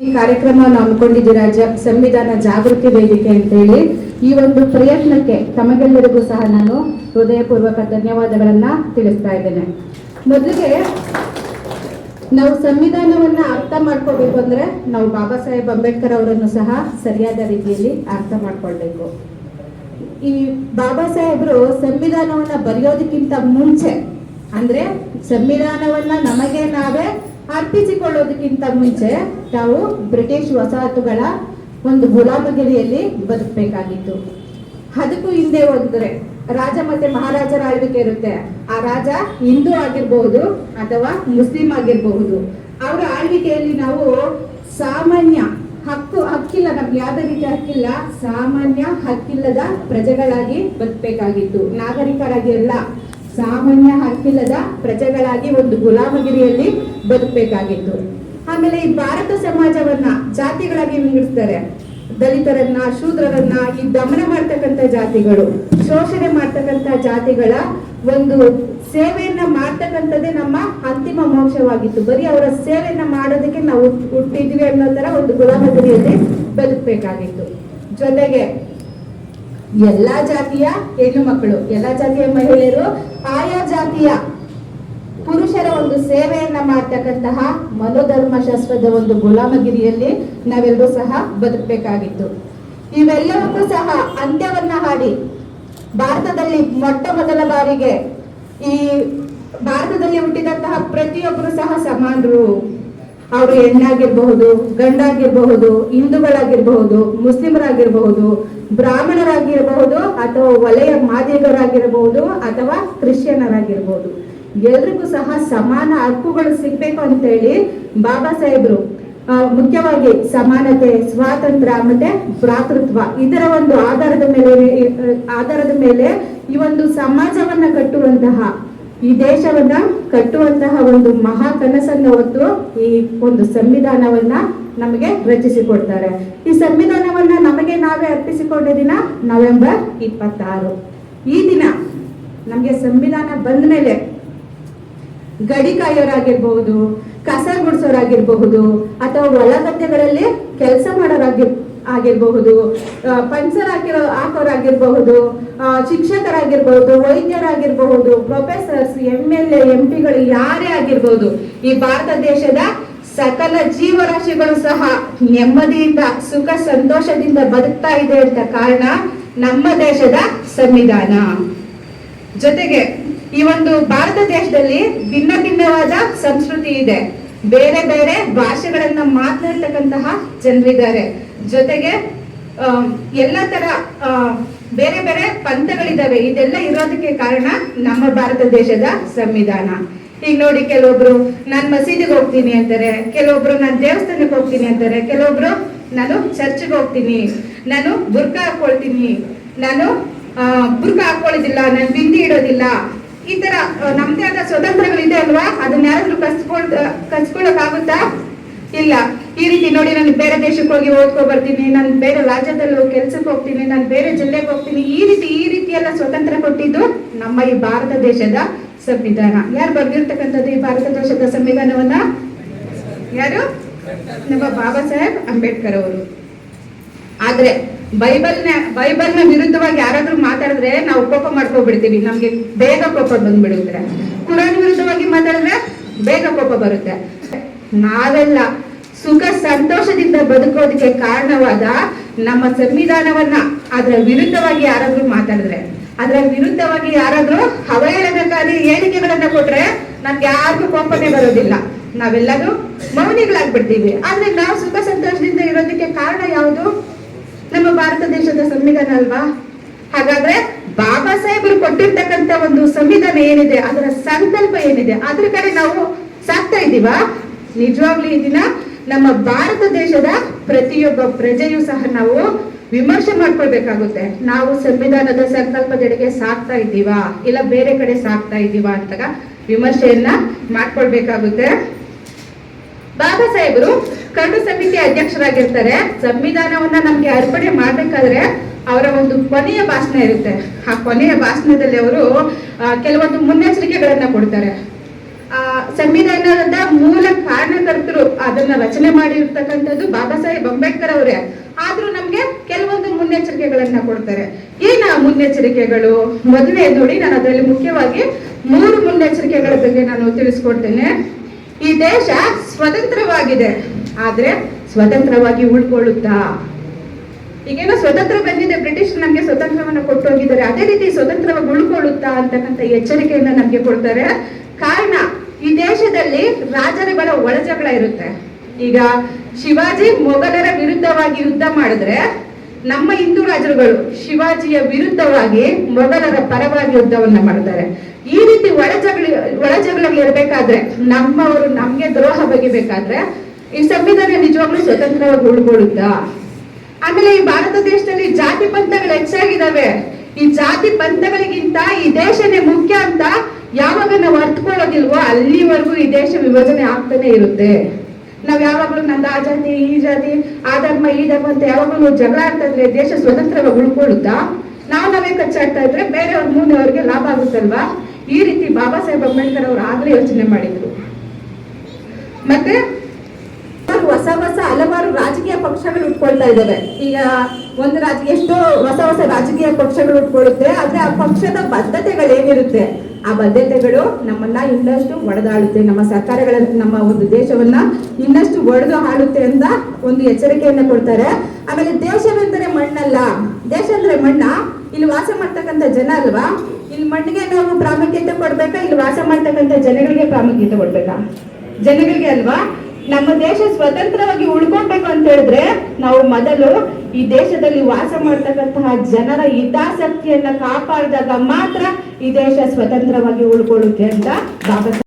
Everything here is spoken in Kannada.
ಈ ಕಾರ್ಯಕ್ರಮವನ್ನು ಹಮ್ಮಿಕೊಂಡಿದ್ದೀರಾ? ಜ, ಸಂವಿಧಾನ ಜಾಗೃತಿ ವೇದಿಕೆ ಅಂತೇಳಿ ಈ ಒಂದು ಪ್ರಯತ್ನಕ್ಕೆ ತಮಗೆಲ್ಲರಿಗೂ ಸಹ ನಾನು ಹೃದಯಪೂರ್ವಕ ಧನ್ಯವಾದಗಳನ್ನ ತಿಳಿಸ್ತಾ ಇದ್ದೇನೆ. ಮೊದಲಿಗೆ ನಾವು ಸಂವಿಧಾನವನ್ನ ಅರ್ಥ ಮಾಡ್ಕೋಬೇಕು ಅಂದ್ರೆ ನಾವು ಬಾಬಾ ಸಾಹೇಬ್ ಅಂಬೇಡ್ಕರ್ ಅವರನ್ನು ಸಹ ಸರಿಯಾದ ರೀತಿಯಲ್ಲಿ ಅರ್ಥ ಮಾಡ್ಕೊಳ್ಬೇಕು. ಈ ಬಾಬಾ ಸಾಹೇಬ್ರು ಸಂವಿಧಾನವನ್ನ ಬರೆಯೋದಕ್ಕಿಂತ ಮುಂಚೆ ಅಂದ್ರೆ ಸಂವಿಧಾನವನ್ನ ನಮಗೆ ನಾವೇ ಅರ್ಪಿಸಿಕೊಳ್ಳೋದಕ್ಕಿಂತ ಮುಂಚೆ ನಾವು ಬ್ರಿಟಿಷ್ ವಸಾಹತುಗಳ ಒಂದು ಗುಲಾಮಗಿರಿಯಲ್ಲಿ ಬದುಕಬೇಕಾಗಿತ್ತು. ಅದಕ್ಕೂ ಹಿಂದೆ ಹೋದ್ರೆ ರಾಜ ಮತ್ತೆ ಮಹಾರಾಜರ ಆಳ್ವಿಕೆ ಇರುತ್ತೆ. ಆ ರಾಜ ಹಿಂದೂ ಆಗಿರಬಹುದು ಅಥವಾ ಮುಸ್ಲಿಂ ಆಗಿರಬಹುದು. ಅವರ ಆಳ್ವಿಕೆಯಲ್ಲಿ ನಾವು ಸಾಮಾನ್ಯ ಹಕ್ಕು ಹಕ್ಕಿಲ್ಲ, ನಮ್ಗೆ ಯಾವುದೇ ರೀತಿ ಹಕ್ಕಿಲ್ಲ, ಸಾಮಾನ್ಯ ಹಕ್ಕಿಲ್ಲದ ಪ್ರಜೆಗಳಾಗಿ ಬದುಕಬೇಕಾಗಿತ್ತು. ನಾಗರಿಕರಾಗಿ ಅಲ್ಲ ಸಾಮಾನ್ಯ ಹಕ್ಕಿಲ್ಲದ ಪ್ರಜೆಗಳಾಗಿ ಒಂದು ಗುಲಾಮಗಿರಿಯಲ್ಲಿ ಬದುಕಬೇಕಾಗಿತ್ತು. ಆಮೇಲೆ ಈ ಭಾರತ ಸಮಾಜವನ್ನ ಜಾತಿಗಳಾಗಿ ವಿಂಗಡಿಸ್ತಾರೆ. ದಲಿತರನ್ನ, ಶೂದ್ರರನ್ನ, ಈ ದಮನ ಮಾಡ್ತಕ್ಕಂಥ ಜಾತಿಗಳು, ಶೋಷಣೆ ಮಾಡ್ತಕ್ಕಂಥ ಜಾತಿಗಳ ಒಂದು ಸೇವೆಯನ್ನ ಮಾಡ್ತಕ್ಕಂಥದ್ದೇ ನಮ್ಮ ಅಂತಿಮ ಮೋಕ್ಷವಾಗಿತ್ತು. ಬರೀ ಅವರ ಸೇವೆಯನ್ನ ಮಾಡೋದಕ್ಕೆ ನಾವು ಹುಟ್ಟಿದ್ವಿ ಅನ್ನೋ ತರ ಒಂದು ಗುಲಾಮಗಿರಿಯಲ್ಲಿ ಬದುಕಬೇಕಾಗಿತ್ತು. ಜೊತೆಗೆ ಎಲ್ಲಾ ಜಾತಿಯ ಹೆಣ್ಣು ಮಕ್ಕಳು, ಎಲ್ಲಾ ಜಾತಿಯ ಮಹಿಳೆಯರು, ಆಯಾ ಜಾತಿಯ ಪುರುಷರ ಒಂದು ಸೇವೆಯನ್ನ ಮಾಡ್ತಕ್ಕಂತಹ ಮನೋಧರ್ಮಶಾಸ್ತ್ರದ ಒಂದು ಗುಲಾಮಗಿರಿಯಲ್ಲಿ ನಾವೆಲ್ಲರೂ ಸಹ ಬದುಕಬೇಕಾಗಿತ್ತು. ಇವೆಲ್ಲವನ್ನೂ ಸಹ ಅಂತ್ಯವನ್ನ ಹಾಡಿ ಭಾರತದಲ್ಲಿ ಮೊಟ್ಟ ಮೊದಲ ಬಾರಿಗೆ ಈ ಭಾರತದಲ್ಲಿ ಹುಟ್ಟಿದಂತಹ ಪ್ರತಿಯೊಬ್ಬರು ಸಹ ಸಮಾನರು. ಅವರು ಹೆಣ್ಣಾಗಿರ್ಬಹುದು, ಗಂಡಾಗಿರ್ಬಹುದು, ಹಿಂದೂಗಳಾಗಿರ್ಬಹುದು, ಮುಸ್ಲಿಮರಾಗಿರ್ಬಹುದು, ಬ್ರಾಹ್ಮಣರಾಗಿರಬಹುದು ಅಥವಾ ವಲಯ ಮಾದಿಗರಾಗಿರಬಹುದು ಅಥವಾ ಕ್ರಿಶ್ಚಿಯನರಾಗಿರ್ಬಹುದು ಎಲ್ರಿಗೂ ಸಹ ಸಮಾನ ಹಕ್ಕುಗಳು ಸಿಗ್ಬೇಕು ಅಂತೇಳಿ ಬಾಬಾ ಸಾಹೇಬ್ರು ಮುಖ್ಯವಾಗಿ ಸಮಾನತೆ, ಸ್ವಾತಂತ್ರ್ಯ ಮತ್ತೆ ಭ್ರಾತೃತ್ವ ಇದರ ಒಂದು ಆಧಾರದ ಮೇಲೆ ಆಧಾರದ ಮೇಲೆ ಈ ಒಂದು ಸಮಾಜವನ್ನ ಕಟ್ಟುವಂತಹ ಈ ದೇಶವನ್ನ ಕಟ್ಟುವಂತಹ ಒಂದು ಮಹಾ ಕನಸನ್ನ ಹೊತ್ತು ಈ ಒಂದು ಸಂವಿಧಾನವನ್ನ ನಮಗೆ ರಚಿಸಿಕೊಡ್ತಾರೆ. ಈ ಸಂವಿಧಾನವನ್ನ ನಮಗೆ ನಾವೇ ಅರ್ಪಿಸಿಕೊಂಡ ದಿನ ನವೆಂಬರ್ ಇಪ್ಪತ್ತಾರು. ಈ ದಿನ ನಮಗೆ ಸಂವಿಧಾನ ಬಂದ ಮೇಲೆ ಗಡಿ ಕಾಯೋರಾಗಿರ್ಬಹುದು, ಕಸ ಗುಡಿಸೋರಾಗಿರ್ಬಹುದು, ಅಥವಾ ಒಳಗದ್ದೆಗಳಲ್ಲಿ ಕೆಲಸ ಮಾಡೋರಾಗಿರ್ ಆಗಿರಬಹುದು ಪಂಚರ್ ಹಾಕಿರೋ ಹಾಕೋರಾಗಿರ್ಬಹುದು ಶಿಕ್ಷಕರಾಗಿರ್ಬಹುದು, ವೈದ್ಯರಾಗಿರ್ಬಹುದು professors M L A M ಪಿಗಳು ಯಾರೇ ಆಗಿರ್ಬಹುದು, ಈ ಭಾರತ ದೇಶದ ಸಕಲ ಜೀವರಾಶಿಗಳು ಸಹ ನೆಮ್ಮದಿಯಿಂದ, ಸುಖ ಸಂತೋಷದಿಂದ ಬದುಕ್ತಾ ಇದೆ ಅಂತ ಕಾರಣ ನಮ್ಮ ದೇಶದ ಸಂವಿಧಾನ. ಜೊತೆಗೆ ಈ ಒಂದು ಭಾರತ ದೇಶದಲ್ಲಿ ಭಿನ್ನ ಭಿನ್ನವಾದ ಸಂಸ್ಕೃತಿ ಇದೆ. ಬೇರೆ ಬೇರೆ ಭಾಷೆಗಳನ್ನ ಮಾತನಾಡ್ತಕ್ಕಂತಹ ಜನರಿದ್ದಾರೆ. ಜೊತೆಗೆ ಎಲ್ಲ ತರ ಬೇರೆ ಬೇರೆ ಪಂಥಗಳಿದಾವೆ ಇದೆಲ್ಲ ಇರೋದಕ್ಕೆ ಕಾರಣ ನಮ್ಮ ಭಾರತ ದೇಶದ ಸಂವಿಧಾನ. ಈಗ ನೋಡಿ ಕೆಲವೊಬ್ರು, ನಾನ್ ಮಸೀದಿಗೆ ಹೋಗ್ತೀನಿ ಅಂತಾರೆ. ಕೆಲವೊಬ್ರು, ನಾನು ದೇವಸ್ಥಾನಕ್ಕೆ ಹೋಗ್ತೀನಿ ಅಂತಾರೆ. ಕೆಲವೊಬ್ರು, ನಾನು ಚರ್ಚ್ಗೆ ಹೋಗ್ತೀನಿ. ನಾನು ಬುರ್ಕ ಹಾಕೊಳ್ತೀನಿ. ನಾನು ಬುರ್ಕ ಹಾಕೊಳ್ಳೋದಿಲ್ಲ ನಾನು ಬಿಂದಿ ಇಡೋದಿಲ್ಲ. ಈ ತರ ನಮ್ದೇ ಆದ ಸ್ವತಂತ್ರಗಳಿದೆ ಅಲ್ವಾ? ಅದನ್ನ ಯಾರಾದ್ರೂ ಕಸ್ಕೊಳ್ ಕಸ್ಕೊಳಕ್ ಆಗುತ್ತಾ ಇಲ್ಲ, ಈ ರೀತಿ ನೋಡಿ ನಾನು ಬೇರೆ ದೇಶಕ್ಕೆ ಹೋಗಿ ಓದ್ಕೊ ಬರ್ತೀನಿ, ನಾನು ಬೇರೆ ರಾಜ್ಯದಲ್ಲಿ ಕೆಲ್ಸಕ್ಕೆ ಹೋಗ್ತೀನಿ, ನಾನು ಬೇರೆ ಜಿಲ್ಲೆಗೆ ಹೋಗ್ತೀನಿ, ಈ ರೀತಿ ಈ ರೀತಿ ಎಲ್ಲ ಸ್ವತಂತ್ರ ಕೊಟ್ಟಿದ್ದು ನಮ್ಮ ಈ ಭಾರತ ದೇಶದ ಸಂವಿಧಾನ. ಯಾರು ಬರ್ದಿರ್ತಕ್ಕಂಥದ್ದು ಈ ಭಾರತ ದೇಶದ ಸಂವಿಧಾನವನ್ನ? ಯಾರು? ನಮ್ಮ ಬಾಬಾ ಸಾಹೇಬ್ ಅಂಬೇಡ್ಕರ್ ಅವರು. ಆದ್ರೆ ಬೈಬಲ್ನ ಬೈಬಲ್ನ ವಿರುದ್ಧವಾಗಿ ಯಾರಾದ್ರೂ ಮಾತಾಡಿದ್ರೆ ನಾವು ಕೋಪ ಮಾಡ್ಕೊಬಿಡ್ತೀವಿ, ನಮ್ಗೆ ಬೇಗ ಕೋಪ ಬಂದ್ಬಿಡುತ್ತೆ. ಕುರಾನ್ ವಿರುದ್ಧವಾಗಿ ಮಾತಾಡಿದ್ರೆ ಬೇಗ ಕೋಪ ಬರುತ್ತೆ. ನಾವೆಲ್ಲ ಸುಖ ಸಂತೋಷದಿಂದ ಬದುಕೋದಕ್ಕೆ ಕಾರಣವಾದ ನಮ್ಮ ಸಂವಿಧಾನವನ್ನ ಅದರ ವಿರುದ್ಧವಾಗಿ ಯಾರಾದ್ರೂ ಮಾತಾಡಿದ್ರೆ, ಅದರ ವಿರುದ್ಧವಾಗಿ ಯಾರಾದ್ರೂ ಅವಹೇಳನಕಾರಿ ಹೇಳಿಕೆಗಳನ್ನ ಕೊಟ್ರೆ ನಮ್ಗೆ ಯಾರಿಗೂ ಕೋಪನೆ ಬರೋದಿಲ್ಲ. ನಾವೆಲ್ಲರೂ ಮೌನಿಗಳಾಗ್ಬಿಡ್ತೀವಿ. ಆದ್ರೆ ನಾವು ಸುಖ ಸಂತೋಷದಿಂದ ಇರೋದಕ್ಕೆ ಕಾರಣ ಯಾವುದು? ನಮ್ಮ ಭಾರತ ದೇಶದ ಸಂವಿಧಾನ ಅಲ್ವಾ? ಹಾಗಾದ್ರೆ ಬಾಬಾ ಸಾಹೇಬರು ಕೊಟ್ಟಿರ್ತಕ್ಕಂತ ಒಂದು ಸಂವಿಧಾನ ಏನಿದೆ, ಅದರ ಸಂಕಲ್ಪ ಏನಿದೆ, ಅದ್ರ ಕಡೆ ನಾವು ಸಾಕ್ತಾ ಇದ್ದೀವಾ? ನಿಜವಾಗ್ಲೂ ಈ ದಿನ ನಮ್ಮ ಭಾರತ ದೇಶದ ಪ್ರತಿಯೊಬ್ಬ ಪ್ರಜೆಯೂ ಸಹ ನಾವು ವಿಮರ್ಶೆ ಮಾಡ್ಕೊಳ್ಬೇಕಾಗುತ್ತೆ. ನಾವು ಸಂವಿಧಾನದ ಸಂಕಲ್ಪದೆಡೆಗೆ ಸಾಕ್ತಾ ಇದ್ದೀವಾ? ಇಲ್ಲ ಬೇರೆ ಕಡೆ ಸಾಕ್ತಾ ಇದ್ದೀವಾ ಅಂತ ವಿಮರ್ಶೆಯನ್ನ ಮಾಡ್ಕೊಳ್ಬೇಕಾಗುತ್ತೆ. ಬಾಬಾ ಸಾಹೇಬರು ಕರಡು ಸಮಿತಿ ಅಧ್ಯಕ್ಷರಾಗಿರ್ತಾರೆ. ಸಂವಿಧಾನವನ್ನ ನಮ್ಗೆ ಅರ್ಪಣೆ ಮಾಡ್ಬೇಕಾದ್ರೆ ಅವರ ಒಂದು ಕೊನೆಯ ಭಾಷಣ ಇರುತ್ತೆ. ಆ ಕೊನೆಯ ಭಾಷಣದಲ್ಲಿ ಅವರು ಕೆಲವೊಂದು ಮುನ್ನೆಚ್ಚರಿಕೆಗಳನ್ನ ಕೊಡ್ತಾರೆ. ಸಂವಿಧಾನದ ಮೂಲ ಕಾರಣಕರ್ತರು ಅದನ್ನ ರಚನೆ ಮಾಡಿರ್ತಕ್ಕಂಥದ್ದು ಬಾಬಾ ಸಾಹೇಬ್ ಅಂಬೇಡ್ಕರ್ ಅವರೇ. ಆದ್ರೂ ನಮ್ಗೆ ಕೆಲವೊಂದು ಮುನ್ನೆಚ್ಚರಿಕೆಗಳನ್ನ ಕೊಡ್ತಾರೆ. ಏನ ಮುನ್ನೆಚ್ಚರಿಕೆಗಳು? ಮೊದಲೇ ನೋಡಿ ನಾನು ಅದರಲ್ಲಿ ಮುಖ್ಯವಾಗಿ ಮೂರು ಮುನ್ನೆಚ್ಚರಿಕೆಗಳ ಬಗ್ಗೆ ನಾನು ತಿಳಿಸ್ಕೊಡ್ತೇನೆ. ಈ ದೇಶ ಸ್ವತಂತ್ರವಾಗಿದೆ. ಆದ್ರೆ ಸ್ವತಂತ್ರವಾಗಿ ಉಳ್ಕೊಳ್ಳುತ್ತಾ? ಈಗೇನೋ ಸ್ವತಂತ್ರ ಬಂದಿದೆ ಬ್ರಿಟಿಷ್ ನಮ್ಗೆ ಸ್ವತಂತ್ರವನ್ನ ಕೊಟ್ಟೋಗಿದ್ದಾರೆ. ಅದೇ ರೀತಿ ಸ್ವತಂತ್ರವಾಗಿ ಉಳ್ಕೊಳ್ಳುತ್ತಾ ಅಂತಕ್ಕಂಥ ಎಚ್ಚರಿಕೆಯನ್ನ ನಮ್ಗೆ ಕೊಡ್ತಾರೆ. ಕಾರಣ ಈ ದೇಶದಲ್ಲಿ ರಾಜರುಗಳ ಒಳಜಗಳ ಇರುತ್ತೆ. ಈಗ ಶಿವಾಜಿ ಮೊಘಲರ ವಿರುದ್ಧವಾಗಿ ಯುದ್ಧ ಮಾಡಿದ್ರೆ ನಮ್ಮ ಹಿಂದೂ ರಾಜರುಗಳು ಶಿವಾಜಿಯ ವಿರುದ್ಧವಾಗಿ ಮೊಘಲರ ಪರವಾಗಿ ಯುದ್ಧವನ್ನ ಮಾಡ್ತಾರೆ ಈ ರೀತಿ ಒಳಜಗಳ ಇರಬೇಕಾದ್ರೆ ನಮ್ಮವರು ನಮ್ಗೆ ದ್ರೋಹ ಬಗೆಬೇಕಾದ್ರೆ ಈ ಸಂವಿಧಾನ ನಿಜವಾಗ್ಲೂ ಸ್ವತಂತ್ರವಾಗಿ ಉಳ್ಕೊಳ್ಳುತ್ತಾ? ಆಮೇಲೆ ಈ ಭಾರತ ದೇಶದಲ್ಲಿ ಜಾತಿ ಪಂಥಗಳು ಹೆಚ್ಚಾಗಿದ್ದಾವೆ. ಈ ಜಾತಿ ಪಂಥಗಳಿಗಿಂತ ಈ ದೇಶನೇ ಮುಖ್ಯ ಅಂತ ಯಾವಾಗ ನಾವು ಅರ್ಥಕೊಳ್ಳೋದಿಲ್ವೋ ಅಲ್ಲಿವರೆಗೂ ಈ ದೇಶ ವಿಭಜನೆ ಆಗ್ತಾನೆ ಇರುತ್ತೆ. ನಾವು ಯಾವಾಗಲೂ ನಂದು ಆ ಜಾತಿ, ಈ ಜಾತಿ, ಆ ಧರ್ಮ, ಈ ಧರ್ಮ ಅಂತ ಯಾವಾಗಲೂ ಜಗಳ ಆಗ್ತಾ ಇದ್ರೆ ದೇಶ ಸ್ವತಂತ್ರವಾಗಿ ಉಳ್ಕೊಳ್ಳುತ್ತಾ? ನಾವು ನಾವೇ ಕಚ್ಚಾಡ್ತಾ ಇದ್ರೆ ಬೇರೆಯವ್ರ ಮುಂದೆ ಅವ್ರಿಗೆ ಲಾಭ ಆಗುತ್ತಲ್ವಾ? ಈ ರೀತಿ ಬಾಬಾ ಸಾಹೇಬ್ ಅಂಬೇಡ್ಕರ್ ಅವರು ಆಗ್ಲೇ ಯೋಚನೆ ಮಾಡಿದ್ರು. ಮತ್ತೆ ಹೊಸ ಹೊಸ ಹಲವಾರು ರಾಜಕೀಯ ಪಕ್ಷಗಳು ಉಟ್ಕೊಳ್ತಾ ಇದ್ದಾವೆ. ಈಗ ಒಂದು ರಾಜ್ಯ ಎಷ್ಟೋ ಹೊಸ ಹೊಸ ರಾಜಕೀಯ ಪಕ್ಷಗಳು ಉಟ್ಕೊಳ್ಳುತ್ತೆ ಆದ್ರೆ ಆ ಪಕ್ಷದ ಬದ್ಧತೆಗಳೇನಿರುತ್ತೆ? ಆ ಬದ್ಧತೆಗಳು ನಮ್ಮನ್ನ ಇನ್ನಷ್ಟು ಒಡೆದಾಳುತ್ತೆ. ನಮ್ಮ ಸರ್ಕಾರಗಳ ನಮ್ಮ ಒಂದು ದೇಶವನ್ನ ಇನ್ನಷ್ಟು ಒಡೆದು ಹಾಡುತ್ತೆ ಅಂತ ಒಂದು ಎಚ್ಚರಿಕೆಯನ್ನ ಕೊಡ್ತಾರೆ. ಆಮೇಲೆ ದೇಶವೆಂದರೆ ಮಣ್ಣಲ್ಲ. ದೇಶ ಅಂದ್ರೆ ಮಣ್ಣ. ಇಲ್ಲಿ ವಾಸ ಮಾಡ್ತಕ್ಕಂಥ ಜನ ಅಲ್ವಾ? ಇಲ್ಲಿ ಮಣ್ಣಿಗೆ ನಾವು ಪ್ರಾಮುಖ್ಯತೆ ಕೊಡ್ಬೇಕಾ? ಇಲ್ಲಿ ವಾಸ ಮಾಡ್ತಕ್ಕಂಥ ಜನಗಳಿಗೆ ಪ್ರಾಮುಖ್ಯತೆ ಕೊಡ್ಬೇಕಾ? ಜನಗಳಿಗೆ ಅಲ್ವಾ? ನಮ್ಮ ದೇಶ ಸ್ವತಂತ್ರವಾಗಿ ಉಳ್ಕೊಬೇಕು ಅಂತ ಹೇಳಿದ್ರೆ ನಾವು ಮೊದಲು ಈ ದೇಶದಲ್ಲಿ ವಾಸ ಮಾಡ್ತಕ್ಕಂತಹ ಜನರ ಹಿತಾಸಕ್ತಿಯನ್ನ ಕಾಪಾಡಿದಾಗ ಮಾತ್ರ ಈ ದೇಶ ಸ್ವತಂತ್ರವಾಗಿ ಉಳ್ಕೊಳ್ಳುತ್ತೆ ಅಂತ ಬಾಬಾ